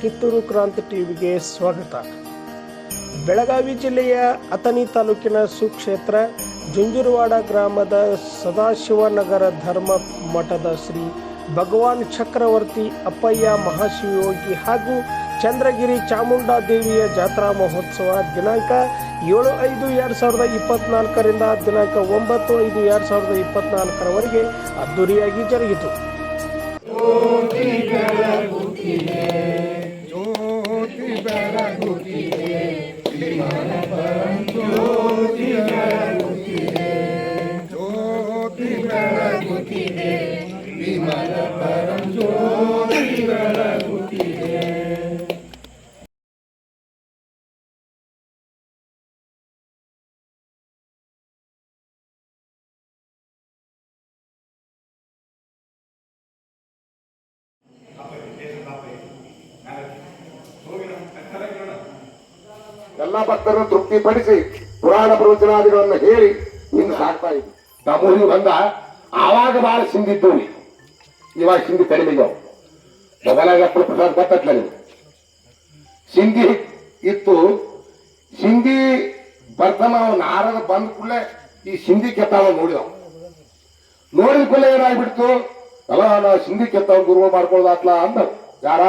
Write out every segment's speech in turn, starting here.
ಕಿತ್ತೂರು ಕ್ರಾಂತಿ ಟಿವಿಗೆ ಸ್ವಾಗತ. ಬೆಳಗಾವಿ ಜಿಲ್ಲೆಯ ಅಥಣಿ ತಾಲೂಕಿನ ಸುಕ್ಷೇತ್ರ ಜುಂಜುರವಾಡ ಗ್ರಾಮದ ಸದಾಶಿವನಗರ ಧರ್ಮ ಮಠದ ಶ್ರೀ ಭಗವಾನ್ ಚಕ್ರವರ್ತಿ ಅಪ್ಪಯ್ಯ ಮಹಾಶಿವಯೋಗಿ ಹಾಗೂ ಚಂದ್ರಗಿರಿ ಚಾಮುಂಡಾ ದೇವಿಯ ಜಾತ್ರಾ ಮಹೋತ್ಸವ ದಿನಾಂಕ ಏಳು ಐದು ಎರಡು ಸಾವಿರದ ಇಪ್ಪತ್ನಾಲ್ಕರಿಂದ ದಿನಾಂಕ ಒಂಬತ್ತು ಐದು ಎರಡು ಸಾವಿರದ ಇಪ್ಪತ್ನಾಲ್ಕರವರೆಗೆ ಅದ್ದೂರಿಯಾಗಿ ಜರುಗಿತು. సరగుతియే విమాన పరంతో ಎಲ್ಲ ಭಕ್ತರನ್ನು ತೃಪ್ತಿಪಡಿಸಿ ಪುರಾಣ ಪ್ರವಚನಾದಿಗಳನ್ನು ಹೇಳಿ ಇನ್ನು ಸಾಕ್ತಾ ಇದ್ವಿ. ನಮ್ಮೂರಿಗೆ ಬಂದ ಆವಾಗ ಬಹಳ ಸಿಂದಿದ್ದು ಇವಾಗ ಸಿಂಧಿ ಕಡಿಮೆ ಇದ್ದಾವೆ ಮೊಬೈಲಾಗ ಅಪ್ಪಳು ಪ್ರಸಾದ ಗೊತ್ತಟ್ಲ ನೀವು ಸಿಂಧಿ ಇತ್ತು. ಸಿಂಧಿ ಬರ್ತಾನ ನಾರದ ಬಂದ ಕೂಡಲೇ ಈ ಸಿಂಧಿ ಕೆತ್ತಾವ ನೋಡಿದವ. ನೋಡಿದ ಕೂಡಲೇ ಏನಾಗ್ಬಿಡ್ತು? ಅಲ್ಲ ನಾ ಸಿಂಧಿ ಕೆತ್ತಾವ ಗುರುವ ಮಾಡ್ಕೊಳ್ಳೋದಾತ್ಲ ಅಂದ ಯಾರ?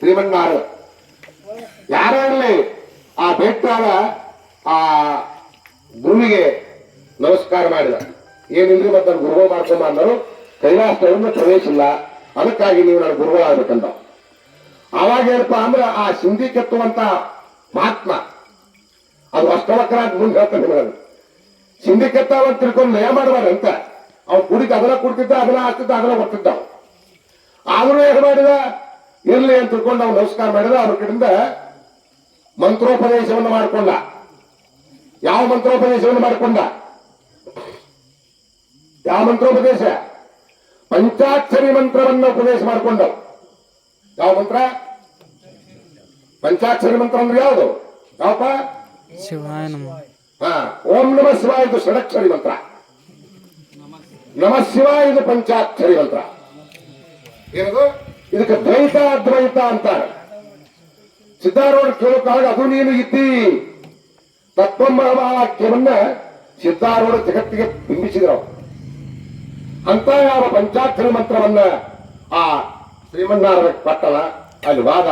ಶ್ರೀಮನ್ನಾರದ ಯಾರಾಗಲಿ ಆ ಬೆಟ್ಟಾದ ಆ ಗುರುವಿಗೆ ನಮಸ್ಕಾರ ಮಾಡಿದ. ಏನಿಲ್ಲ ಮತ್ತೆ ನಾನು ಗುರುಗಳು ಮಾಡ್ಕೊಂಬ ಅಂದರು ಕೈಲಾಸವನ್ನು ಪ್ರವೇಶಿಲ್ಲ ಅದಕ್ಕಾಗಿ ನೀವು ನನ್ನ ಗುರುಗಳಾಗ್ಬೇಕಂದ ಅವಾಗ ಏನಪ್ಪ ಅಂದ್ರೆ ಆ ಸಿಂಧಿ ಕೆತ್ತುವಂತ ಮಹಾತ್ಮ, ಅದು ಅಷ್ಟವಕ್ರ ಅಂತ ಮುಂದೆ ಹೇಳ್ತಾನೆ ನಿಮಗೆ ಸಿಂಧಿ ಕೆತ್ತಾವ ಅಂತ ತಿಳ್ಕೊಂಡು ನಯ ಮಾಡಬಾರ್ದಂತ ಅವ್ನು ಕುಡಿತ, ಅದನ್ನ ಕುಡ್ತಿದ್ದ, ಅದನ್ನ ಹಾಕ್ತಿದ್ದ ಅದನ್ನ ಬರ್ತಿದ್ದ. ಆದ್ರೂ ಏನ್ ಮಾಡಿದ? ಇರ್ಲಿ ಅಂತ ತಿಳ್ಕೊಂಡು ಅವ್ನು ನಮಸ್ಕಾರ ಮಾಡಿದ, ಅವ್ರ ಕಡೆಯಿಂದ ಮಂತ್ರೋಪದೇಶವನ್ನು ಮಾಡಿಕೊಂಡ. ಯಾವ ಮಂತ್ರೋಪದೇಶವನ್ನು ಮಾಡಿಕೊಂಡ? ಯಾವ ಮಂತ್ರೋಪದೇಶ? ಪಂಚಾಕ್ಷರಿ ಮಂತ್ರವನ್ನು ಉಪದೇಶ ಮಾಡಿಕೊಂಡ. ಯಾವ ಮಂತ್ರ? ಪಂಚಾಕ್ಷರಿ ಮಂತ್ರ ಅಂದ್ರೆ ಯಾವುದು? ಯಾವಪ್ಪ? ಶಿವಾಯ ನಮಃ. ಹಾ ಓಂ ನಮ ಶಿವಾಯ ಇದು ಷಡಕ್ಷರಿ ಮಂತ್ರ. ನಮ ಶಿವಾಯ ಇದು ಪಂಚಾಕ್ಷರಿ ಮಂತ್ರ. ಏನದು? ಇದಕ್ಕೆ ದ್ವೈತ ಅದ್ವೈತ ಅಂತಾರೆ. ಸಿದ್ಧಾರೂಢ ಕೇಳೋಕಾಗ ಅದು ನೀನು ಇದ್ದಿ. ತತ್ವಮಹಾವಾಕ್ಯವನ್ನ ಸಿದ್ಧಾರೂಢ ಜಗತ್ತಿಗೆ ಬಿಂಬಿಸಿದ್ರು ಅಂತ ಯಾವ ಪಂಚಾಕ್ಷರ ಮಂತ್ರವನ್ನ ಆ ಶ್ರೀಮನ್ನಾರ ಪಟ್ಟಣ ಅಲ್ಲಿ ವಾದ,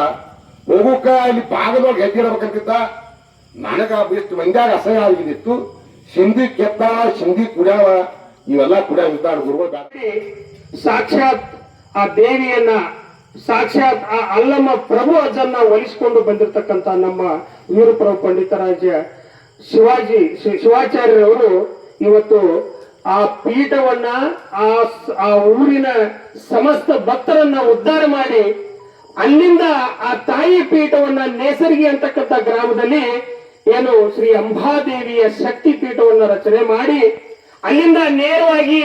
ಹೋಗುಕ ಅಲ್ಲಿ ಭಾಗದೊಳಗೆ ಹೆಜ್ಜಿಡಬೇಕಂತಿದ್ದ ನನಗ ಎಷ್ಟು ಮಂದ್ಯಾಗ ಅಸಹ್ಯ ಆಗಿದ್ದಿತ್ತು. ಸಿಂಧಿ ಕೆತ್ತ, ಸಿಂಧಿ ಕುಡ್ಯಾವ ಇವೆಲ್ಲ ಕುಡ್ಯಾವ ಇದ್ದಾಳ ಗುರುಗಳು ಸಾಕ್ಷಾತ್ ಆ ದೇವಿಯನ್ನ ಸಾಕ್ಷಾತ್ ಆ ಅಲ್ಲಮ್ಮ ಪ್ರಭು ಅಜ್ಜನ್ನ ಒಲಿಸಿಕೊಂಡು ಬಂದಿರತಕ್ಕಂತ ನಮ್ಮ ವೀರಪ್ರಭು ಪಂಡಿತರಾಜ ಶಿವಾಜಿ ಶಿವಾಚಾರ್ಯರವರು ಇವತ್ತು ಆ ಪೀಠವನ್ನ, ಆ ಆ ಊರಿನ ಸಮಸ್ತ ಭಕ್ತರನ್ನ ಉದ್ಧಾರ ಮಾಡಿ ಅಲ್ಲಿಂದ ಆ ತಾಯಿ ಪೀಠವನ್ನ ನೇಸರ್ಗಿ ಅಂತಕ್ಕಂಥ ಗ್ರಾಮದಲ್ಲಿ ಏನು ಶ್ರೀ ಅಂಬಾದೇವಿಯ ಶಕ್ತಿ ಪೀಠವನ್ನ ರಚನೆ ಮಾಡಿ ಅಲ್ಲಿಂದ ನೇರವಾಗಿ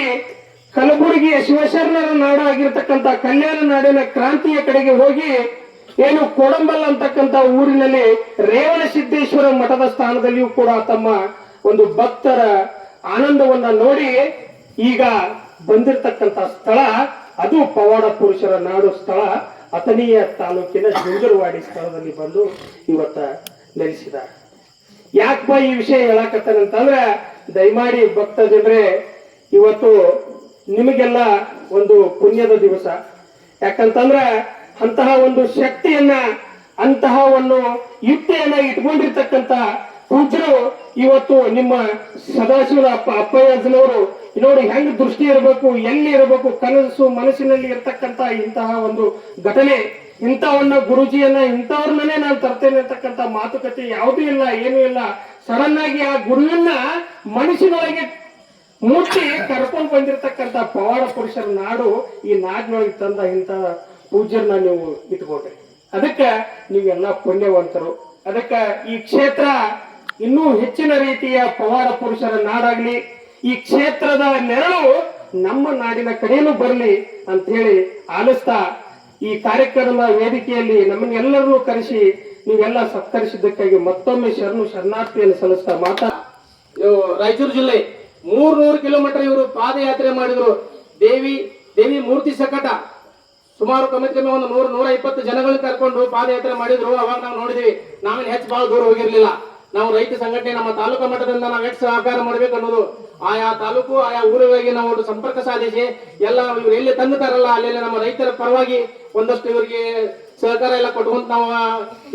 ಕಲಬುರಗಿಯ ಶಿವಶರಣರ ನಾಡು ಆಗಿರ್ತಕ್ಕಂಥ ಕಲ್ಯಾಣ ನಾಡಿನ ಕ್ರಾಂತಿಯ ಕಡೆಗೆ ಹೋಗಿ ಏನು ಕೋಡಂಬಲ್ ಅಂತಕ್ಕಂಥ ಊರಿನಲ್ಲಿ ರೇವಣ ಸಿದ್ದೇಶ್ವರ ಮಠದ ಸ್ಥಾನದಲ್ಲಿಯೂ ಕೂಡ ತಮ್ಮ ಒಂದು ಭಕ್ತರ ಆನಂದವನ್ನ ನೋಡಿ ಈಗ ಬಂದಿರತಕ್ಕಂಥ ಸ್ಥಳ, ಅದು ಪವಾಡ ಪುರುಷರ ನಾಡು ಸ್ಥಳ. ಅಥಣಿಯ ತಾಲೂಕಿನ ಜುಂಜರವಾಡಿ ಸ್ಥಳದಲ್ಲಿ ಬಂದು ಇವತ್ತ ನೆಲೆಸಿದ ಯಾಕಪ್ಪ ಈ ವಿಷಯ ಹೇಳಕತ್ತಾನಂತಂದ್ರೆ, ದಯಮಾಡಿ ಭಕ್ತ ಜನರೇ, ಇವತ್ತು ನಿಮಗೆಲ್ಲ ಒಂದು ಪುಣ್ಯದ ದಿವಸ. ಯಾಕಂತಂದ್ರೆ ಅಂತಹ ಒಂದು ಶಕ್ತಿಯನ್ನ, ಅಂತಹ ಒಂದು ಯುಕ್ತಿಯನ್ನ ಇಟ್ಕೊಂಡಿರ್ತಕ್ಕಂತ ಪೂಜರು ಇವತ್ತು ನಿಮ್ಮ ಸದಾಶಿವ ಅಪ್ಪ ಅಪ್ಪಯ್ಯಜ್ಜನವರು ನೋಡಿ, ಹೆಂಗ್ ದೃಷ್ಟಿ ಇರಬೇಕು, ಎಲ್ಲಿ ಇರಬೇಕು, ಕನಸು ಮನಸ್ಸಿನಲ್ಲಿ ಇರ್ತಕ್ಕಂತ ಇಂತಹ ಒಂದು ಘಟನೆ, ಇಂಥವನ್ನ ಗುರುಜಿಯನ್ನ, ಇಂಥವ್ರನ್ನೇ ನಾನು ತರ್ತೇನೆ ಅಂತಕ್ಕಂಥ ಮಾತುಕತೆ ಯಾವುದೂ ಇಲ್ಲ, ಏನೂ ಇಲ್ಲ. ಸಡನ್ ಆಗಿ ಆ ಗುರುವನ್ನ ಮನಸ್ಸಿನೊಳಗೆ ಮುಟ್ಟಿ ಕರ್ಕೊಂಡು ಬಂದಿರತಕ್ಕಂತ ಪವಾಡ ಪುರುಷರ ನಾಡು ಈ ನಾಡಿನೊಳಗೆ ತಂದ ಇಂಥ ಪೂಜ್ಯರನ್ನ ನೀವು ಇಟ್ಕೊಡ್ರಿ ಅದಕ್ಕೆ ನೀವೆಲ್ಲ ಪುಣ್ಯವಂತರು. ಅದಕ್ಕೆ ಈ ಕ್ಷೇತ್ರ ಇನ್ನೂ ಹೆಚ್ಚಿನ ರೀತಿಯ ಪವಾಡ ಪುರುಷರ ನಾಡಾಗ್ಲಿ, ಈ ಕ್ಷೇತ್ರದ ನೆರಳು ನಮ್ಮ ನಾಡಿನ ಕಡೆಯೂ ಬರಲಿ ಅಂತ ಹೇಳಿ ಆಲಿಸ್ತಾ ಈ ಕಾರ್ಯಕ್ರಮದ ವೇದಿಕೆಯಲ್ಲಿ ನಮ್ಮನ್ನೆಲ್ಲರನ್ನೂ ಕರೆಸಿ ನೀವೆಲ್ಲ ಸತ್ಕರಿಸಿದ್ದಕ್ಕಾಗಿ ಮತ್ತೊಮ್ಮೆ ಶರಣು ಶರಣಾರ್ಥಿಯನ್ನು ಸಲ್ಲಿಸ್ತಾ ಮಾತಾ ರಾಯಚೂರು ಜಿಲ್ಲೆ. ಮೂರ್ನೂರು ಕಿಲೋಮೀಟರ್ ಇವರು ಪಾದಯಾತ್ರೆ ಮಾಡಿದ್ರು. ದೇವಿ ದೇವಿ ಮೂರ್ತಿ ಸಕಟ. ಸುಮಾರು ಕಮ್ಮಿ ಕಮ್ಮಿ ಒಂದು ನೂರ ನೂರ ಇಪ್ಪತ್ತು ಜನಗಳು ಕರ್ಕೊಂಡು ಪಾದಯಾತ್ರೆ ಮಾಡಿದ್ರು. ಅವಾಗ ನಾವು ನೋಡಿದ್ವಿ ನಾವೇನು ಹೆಚ್ಚು ಬಹಳ ದೂರ ಹೋಗಿರ್ಲಿಲ್ಲ. ನಾವು ರೈತ ಸಂಘಟನೆ, ನಮ್ಮ ತಾಲೂಕು ಮಟ್ಟದಿಂದ ನಾವು ಎಷ್ಟು ಸಹಕಾರ ಮಾಡ್ಬೇಕು ಅನ್ನೋದು. ಆಯಾ ತಾಲೂಕು, ಆಯಾ ಊರುಗಳಿಗೆ ನಾವು ಒಂದು ಸಂಪರ್ಕ ಸಾಧಿಸಿ, ಎಲ್ಲ ಇವ್ರು ಎಲ್ಲಿ ತಂದುತ್ತಾರಲ್ಲ ಅಲ್ಲೆಲ್ಲ ನಮ್ಮ ರೈತರ ಪರವಾಗಿ ಒಂದಷ್ಟು ಇವರಿಗೆ ಸಹಕಾರ ಎಲ್ಲ ಕೊಟ್ಕೊಂತ ನಾವು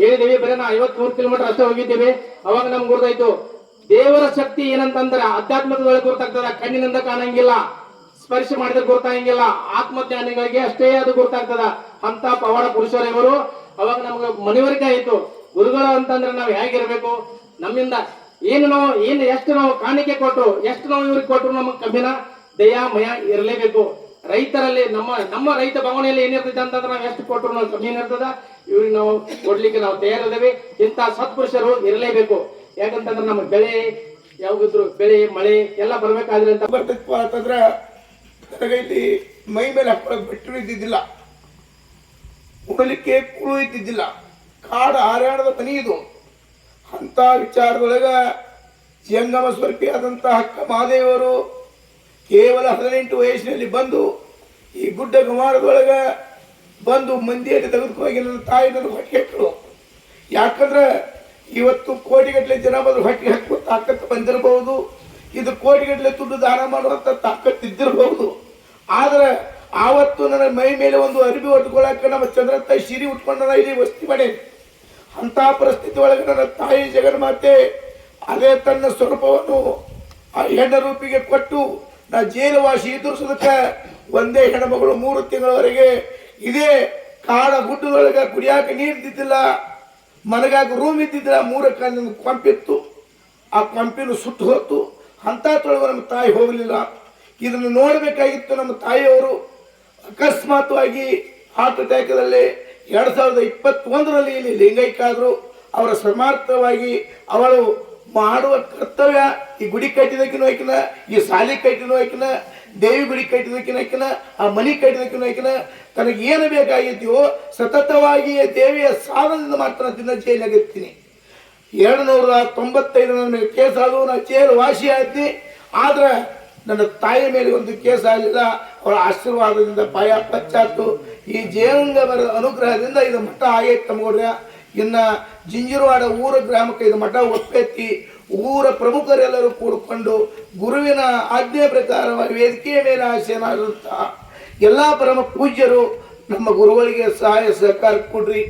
ಹೇಳಿದೀವಿ. ಬರೀ ನಾವು ಐವತ್ ಮೂರು ಕಿಲೋಮೀಟರ್ ಅಷ್ಟೇ ಹೋಗಿದ್ದೀವಿ. ಅವಾಗ ನಮ್ಗೆ ಗುರ್ತಾಯ್ತು. ದೇವರ ಶಕ್ತಿ ಏನಂತಂದ್ರೆ ಅಧ್ಯಾತ್ಮದೊಳಗೆ ಗೊತ್ತಾಗ್ತದೆ ಕಣ್ಣಿನಿಂದ ಕಾಣಂಗಿಲ್ಲ, ಸ್ಪರ್ಶ ಮಾಡಿದ್ರೆ ಗುರ್ತಾಗಂಗಿಲ್ಲ ಆತ್ಮಜ್ಞಾನಿಗಳಿಗೆ ಅಷ್ಟೇ ಅದು ಗೊತ್ತಾಗ್ತದ ಅಂತ ಪವಾಡ ಪುರುಷರು ಇವರು. ಅವಾಗ ನಮ್ಗೆ ಮನವರಿಕೆ ಆಯ್ತು. ಗುರುಗಳು ಅಂತಂದ್ರೆ ನಾವು ಹೇಗಿರ್ಬೇಕು? ನಮ್ಮಿಂದ ಏನು ನಾವು, ಏನು ಎಷ್ಟು ನಾವು, ಕಾಣಿಕೆ ಕೊಟ್ಟು ಎಷ್ಟು ನಾವು ಇವ್ರಿಗೆ ಕೊಟ್ಟರು ನಮಗೆ ಕಬ್ಬಿನ? ದಯಾ, ಮಯ ಇರಲೇಬೇಕು. ರೈತರಲ್ಲಿ ನಮ್ಮ ನಮ್ಮ ರೈತ ಭವನೆಯಲ್ಲಿ ಏನಿರ್ತದೆ ಅಂತಂದ್ರೆ ನಾವು ಎಷ್ಟು ಕೊಟ್ಟರು ನಾವು ಕಮ್ಮಿ ಇರ್ತದ. ಇವ್ರಿಗೆ ನಾವು ಕೊಡ್ಲಿಕ್ಕೆ ನಾವು ತಯಾರಿದ್ದೇವೆ. ಇಂಥ ಸತ್ಪುರುಷರು ಇರಲೇಬೇಕು. ಯಾಕಂತಂದ್ರೆ ನಮ್ಮ ಬೆಳೆ ಯಾವಾಗಿದ್ರು ಬೆಳೆ, ಮಳೆ ಎಲ್ಲ ಬರ್ಬೇಕಾದ್ರೆ ಅಂತ ಬರ್ತೈತಪ್ಪ ಅಂತಂದ್ರೆ ನನಗೈತಿ ಮೈ ಮೇಲೆ ಹಾಕೊಳ್ಳೋಕೆ ಬಿಟ್ಟರು ಇದ್ದಿದ್ದಿಲ್ಲ. ಉಡಲಿಕ್ಕೆ ಕುಳು ಇದ್ದಿದ್ದಿಲ್ಲ. ಕಾಡು ಹಾರಾಡದ ಮನಿ ಇದು. ಅಂತ ವಿಚಾರದೊಳಗ ಜಂಗಮ ಸ್ವರ್ಪಿಯಾದಂತಹ ಅಕ್ಕ ಮಹಾದೇವರು ಕೇವಲ ಹದಿನೆಂಟು ವಯಸ್ಸಿನಲ್ಲಿ ಬಂದು ಈ ಗುಡ್ಡ ಕುಮಾರದೊಳಗ ಬಂದು ಮಂದಿಯಲ್ಲಿ ತೆಗೆದುಕೊಂಡು ನನ್ನ ತಾಯಿ ನನ್ನ ಹೊಟ್ಟೆ ಯಾಕಂದ್ರೆ ಇವತ್ತು ಕೋಟಿಗಟ್ಟಲೆ ಜನ ಬಂದು ಹೊಟ್ಟೆ ಹಾಕುವ ತಾಕತ್ತು ಬಂದಿರಬಹುದು. ಇದು ಕೋಟಿಗಟ್ಟಲೆ ದುಡ್ಡು ದಾನ ಮಾಡುವಂತ ತಾಕತ್ತು ಇದ್ದಿರಬಹುದು. ಆದ್ರೆ ಆವತ್ತು ನನ್ನ ಮೈ ಮೇಲೆ ಒಂದು ಅರಿವಿ ಹೊಟ್ಕೊಳಕ್ಕೆ ನಮ್ಮ ಚಂದ್ರ ತಾಯಿ ಸಿರಿ ಉಟ್ಕೊಂಡ ಇಲ್ಲಿ ವಸ್ತಿ ಮಾಡಿ. ಅಂತ ಪರಿಸ್ಥಿತಿ ಒಳಗೆ ನನ್ನ ತಾಯಿ ಜಗನ್ಮಾತೆ ಅದೇ ತನ್ನ ಸ್ವರೂಪವನ್ನು ಆ ಹೆಣ್ಣ ರೂಪಿಗೆ ಕೊಟ್ಟು ನಾ ಜೈಲವಾಸಿ ಎದುರಿಸೋದಕ್ಕೆ ಒಂದೇ ಹೆಣ್ಮಗಳು ಮೂರು ತಿಂಗಳವರೆಗೆ ಇದೇ ಕಾಡ ಗುಡ್ಡದೊಳಗೆ ಕುಡಿಯಾಕ ನೀರು ಮನಗಾಕ ರೂಮ್ ಇದ್ದಿದ್ರೆ ಮೂರ ನಿಮ್ಗೆ ಕೊಂಪಿತ್ತು ಆ ಕೊಂಪಿನ ಸುಟ್ಟು ಹೋತು ಅಂತ ತೊಳಗು ನಮ್ಮ ತಾಯಿ ಹೋಗಲಿಲ್ಲ. ಇದನ್ನು ನೋಡಬೇಕಾಗಿತ್ತು ನಮ್ಮ ತಾಯಿಯವರು. ಅಕಸ್ಮಾತ್ವಾಗಿ ಹಾರ್ಟ್ ಅಟ್ಯಾಕ್ದಲ್ಲಿ ಎರಡು ಸಾವಿರದ ಇಪ್ಪತ್ತೊಂದರಲ್ಲಿ ಇಲ್ಲಿ ಲಿಂಗೈಕಾದರು ಅವರ ಸಮರ್ಥವಾಗಿ ಅವಳು ಮಾಡುವ ಕರ್ತವ್ಯ ಈ ಗುಡಿ ಕಟ್ಟಿದಕ್ಕಿನೂ ಆಕಿನ ಈ ಸಾಲಿ ಕಟ್ಟಿನೂ ಆಕಿನ ದೇವಿ ಗುಡಿ ಕಟ್ಟಿದಕ್ಕಿನ ಆಕಿನ ಆ ಮನಿ ಕಟ್ಟಿದಕ್ಕಿನಕಿನ ತನಗೆ ಏನು ಬೇಕಾಗಿದೆಯೋ ಸತತವಾಗಿ ದೇವಿಯ ಸಾಧನದಿಂದ ಮಾತ್ರ ದಿನ ಜೈಲಾಗಿರ್ತೀನಿ ಎರಡು ನೂರ ತೊಂಬತ್ತೈದು ನನ್ನ ಮೇಲೆ ಕೇಸ್ ಆದವು ನಾ ಜೈಲು ವಾಸಿ ಆಯ್ತಿ ಆದ್ರೆ ನನ್ನ ತಾಯಿ ಮೇಲೆ ಒಂದು ಕೇಸ್ ಆಗಲಿಲ್ಲ. ಅವರ ಆಶೀರ್ವಾದದಿಂದ ಪಾಯ ಪಚ್ಚಾತು ಈ ಜೇವಂಗವರ ಅನುಗ್ರಹದಿಂದ ಇದು ಮಠ ಆಗೈತೆ ತಮ್ಮಗೌಡ್ರ ಇನ್ನ ಜಿಂಜಿರವಾಡ ಊರ ಗ್ರಾಮಕ್ಕೆ ಇದು ಮಠ ಒಪ್ಪೆತ್ತಿ ಊರ ಪ್ರಮುಖರೆಲ್ಲರೂ ಕೂಡಿಕೊಂಡು ಗುರುವಿನ ಆಜ್ಞೆ ಪ್ರಕಾರವಾಗಿ ವೇದಿಕೆಯ ಮೇಲೆ ಆಸೀನಾಗಿರುತ್ತಾ ಎಲ್ಲ ಪರಮ ಪೂಜ್ಯರು ನಮ್ಮ ಗುರುಗಳಿಗೆ ಸಹಾಯ ಸಹಕಾರ ಕೊಡ್ರಿ.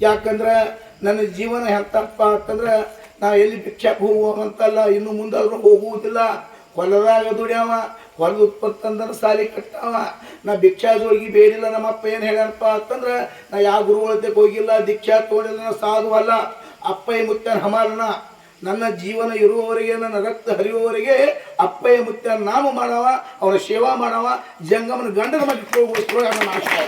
ಯಾಕಂದ್ರೆ ನನ್ನ ಜೀವನ ಎಂತಪ್ಪ ಅಂತಂದ್ರೆ ನಾ ಎಲ್ಲಿ ಭಿಕ್ಷಕ್ಕೆ ಹೋಗುವಂತಲ್ಲ ಇನ್ನು ಮುಂದಾದ್ರೂ ಹೋಗುವುದಿಲ್ಲ. ಹೊಲದಾಗ ದುಡ್ಯಾವ, ಹೊಲದ ಉತ್ಪತ್ತಂದ್ರೆ ಸಾಲಿ ಕಟ್ಟಾವ. ನಾ ಭಿಕ್ಷಾ ಬೇರಿಲ್ಲ ಬೇಡಿಲ್ಲ ನಮ್ಮ ಅಪ್ಪ ಏನು ಹೇಳ್ಯಾನಪ್ಪ ಅಂತಂದ್ರೆ ನಾ ಯಾವ ಗುರುಗಳ ಹೋಗಿಲ್ಲ, ದೀಕ್ಷಾ ತೋಡಿಲ್ಲ, ನಾ ಸಾಧು ಅಲ್ಲ ಅಪ್ಪಯ್ಯ ಮುತ್ತನ ಹಮಾರನ ನನ್ನ ಜೀವನ ಇರುವವರೆಗೆ, ನನ್ನ ರಕ್ತ ಹರಿಯುವವರಿಗೆ ಅಪ್ಪಯ್ಯ ಮುತ್ತ ನಾಮ ಮಾಡವ, ಅವರ ಸೇವಾ ಮಾಡವ ಜಂಗಮನ ಗಂಡನ ಮಟ್ಟಕ್ಕೆ ಹೋಗುವ ನನ್ನ ಆಶಯ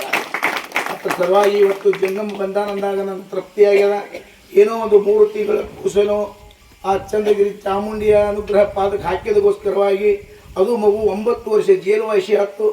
ಅಪ್ಪ ಸಲುವಾಗಿ ಇವತ್ತು ಜಂಗಮ ಬಂದಾನಂದಾಗ ನನ್ನ ತೃಪ್ತಿಯಾಗ್ಯದ ಏನೋ ಒಂದು ಮೂರು ತಿಂಗಳ ಕೂಸನೋ, ಆ ಚಂದ್ರಗಿರಿ ಚಾಮುಂಡಿಯ ಅನುಗ್ರಹ ಪಾದಕ್ಕೆ ಹಾಕಿದಗೋಸ್ಕರವಾಗಿ ಅದು ಮಗು ಒಂಬತ್ತು ವರ್ಷ ಜೇಲು ವಯಸ್ಸಿ ಆಯ್ತು